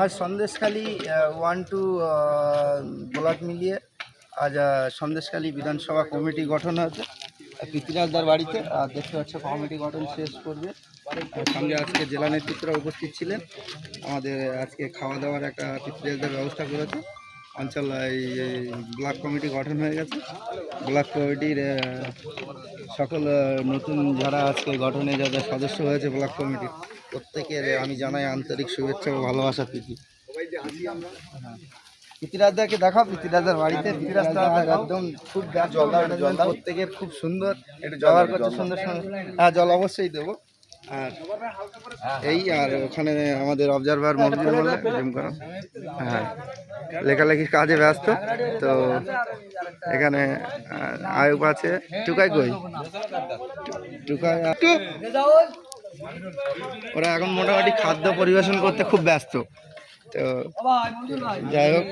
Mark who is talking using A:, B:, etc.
A: আজ Sandeshkhali one two block মিলিয়ে আজ সন্দেশখালি বিধানসভা কমিটি গঠন হয়েছে। পৃথিরাজদার বাড়িতে আর দেখতে পাচ্ছ কমিটি গঠন শেষ করবে। সঙ্গে আজকে জেলা নেতৃত্বরা উপস্থিত ছিলেন। আমাদের আজকে খাওয়া দাওয়ার একটা পৃথ্বীরাজদার ব্যবস্থা করেছে। অঞ্চল এই ব্লক কমিটি গঠন হয়ে গেছে। ব্লক কমিটির সকল নতুন যারা আজকে গঠনে যাদের সদস্য হয়েছে ব্লক কমিটির প্রত্যেকের আমি জানাই আন্তরিক শুভেচ্ছা ও ভালোবাসা প্রীতি। পৃথিরাজদাকে দেখাও পৃথিরাজদার বাড়িতে পৃথিরাজদা একদম খুব জল প্রত্যেকের খুব সুন্দর একটু ব্যবহার করছে সুন্দর সুন্দর। হ্যাঁ জল অবশ্যই দেবো। আর এই আর ওখানে আমাদের অবজারভার মফিজুল মোল্লা জুম করো। হ্যাঁ। লেখালেখির কাজে ব্যস্ত তো এখানে আয়ুব আছে। টুকাই কই? টুকাই ওরা এখন মোটামুটি খাদ্য পরিবেশন করতে খুব ব্যস্ত। তো যাই হোক।